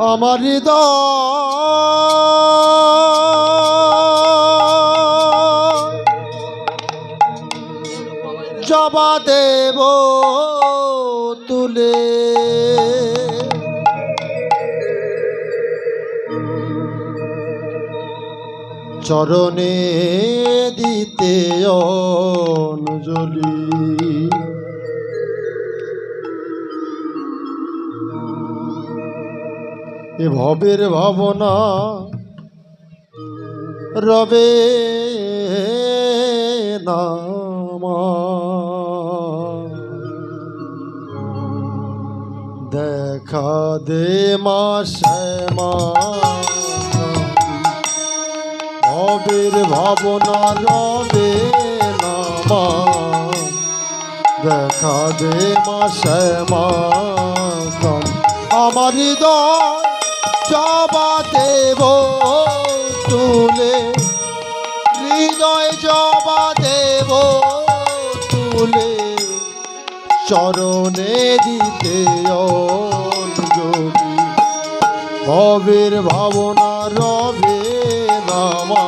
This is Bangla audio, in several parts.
আমার জবা দেব তুলে। চরণে দিতে অঞ্জলি এ ভবের ভাবনা রবে দেখা দে মা শ্যামা। ভবের ভাবনা রবে নামা দেখা দে মা শ্যামা। আমার হৃদয় জবা দেব তুলে হৃদয় জবা দেব তুলে চরণে দিতে অঞ্জলি। ভবের ভাবনা রবে নামা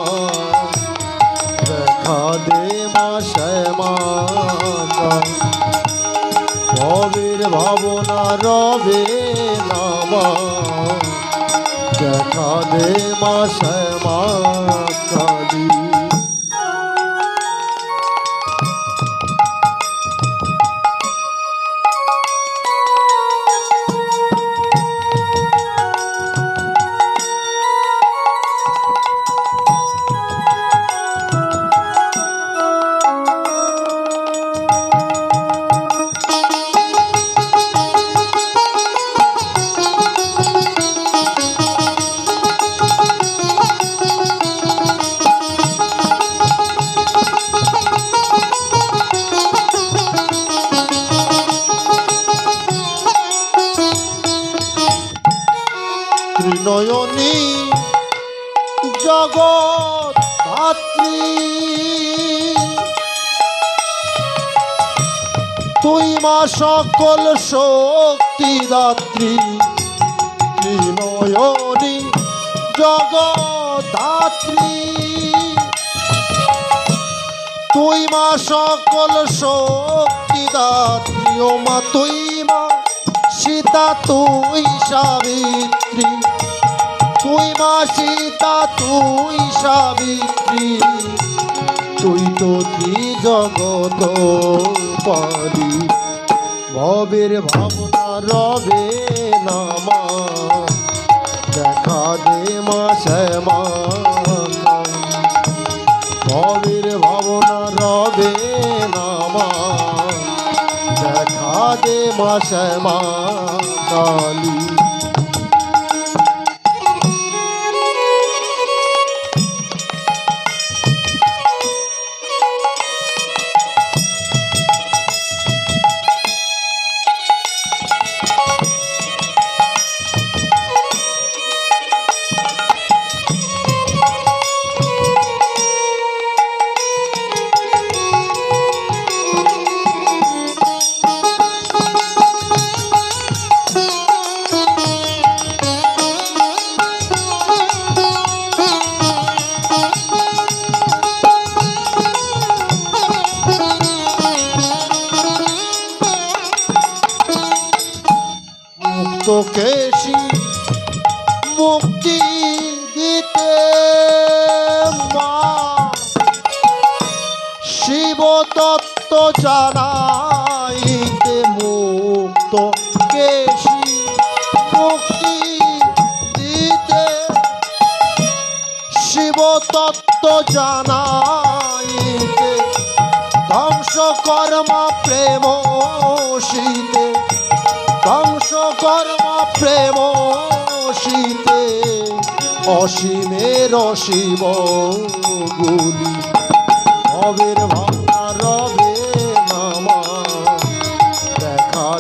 দেখা দে মা ভবের ভাবনা রবে নামা দেখা মাসে মা ধাত্রী তুই মা সকল শক্তি দাত্রী ত্রিনয়নী জগৎ ধাত্রী তুই মা সকল শক্তি দাত্রী, ও মা তুই মা সীতা তুই সাবিত্রী। তুই মা সীতা, তুই সাবিত্রী তুই তো জগত পারি ভবের ভাবনা রবে নামা দেখা দে মা শ্যামা। ভবের ভাবনা রবে নামা দেখা দে মা শ্যামা কালী। শিব তত্ত্ব জানাইতে মুক্ত কেশি মুক্তি দিতে। শিব তত্ত্ব জানাইতে ধ্বংস কর্ম প্রেম শীতে ধ্বংস কর্ম প্রেম শীতে অসীমের অসীম গুলি ভবের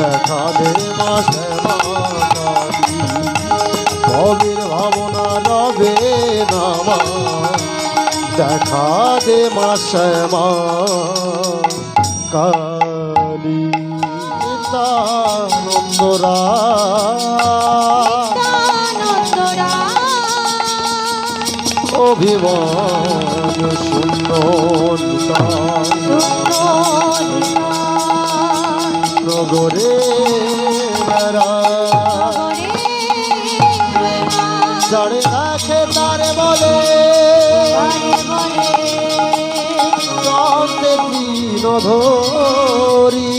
দেখালে মাসে মাতারি কবির ভাবনা রবে নামা দেখা দে মাসে মা কালী নন্দরা অভিমান সুন্দর নগরে ধরি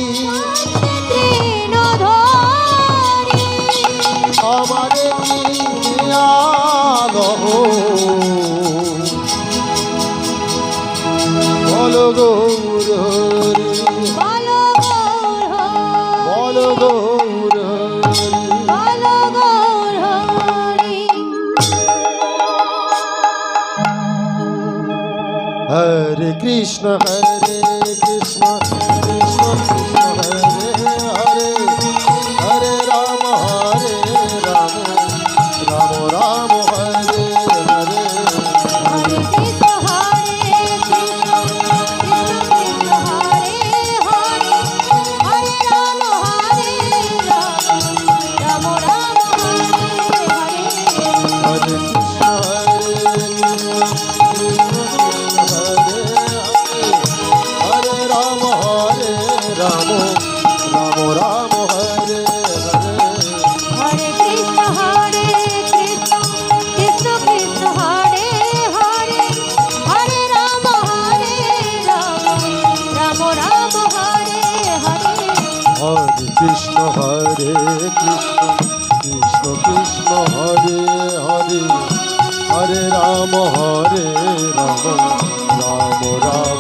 আমারে বল গৌর বল Gour Hare Krishna Hare Father, Son.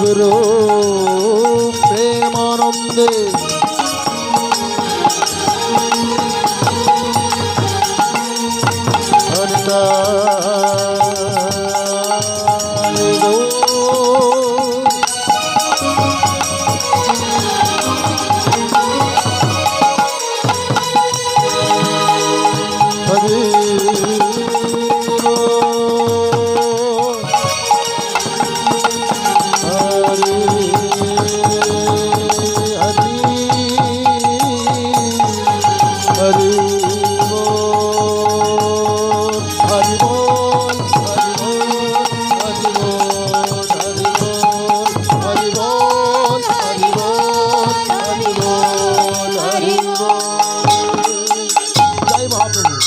ಗುರು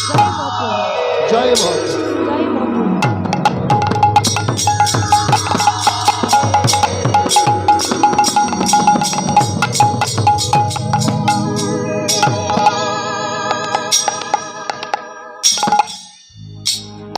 জয় ভদ্র জয় ভদ্র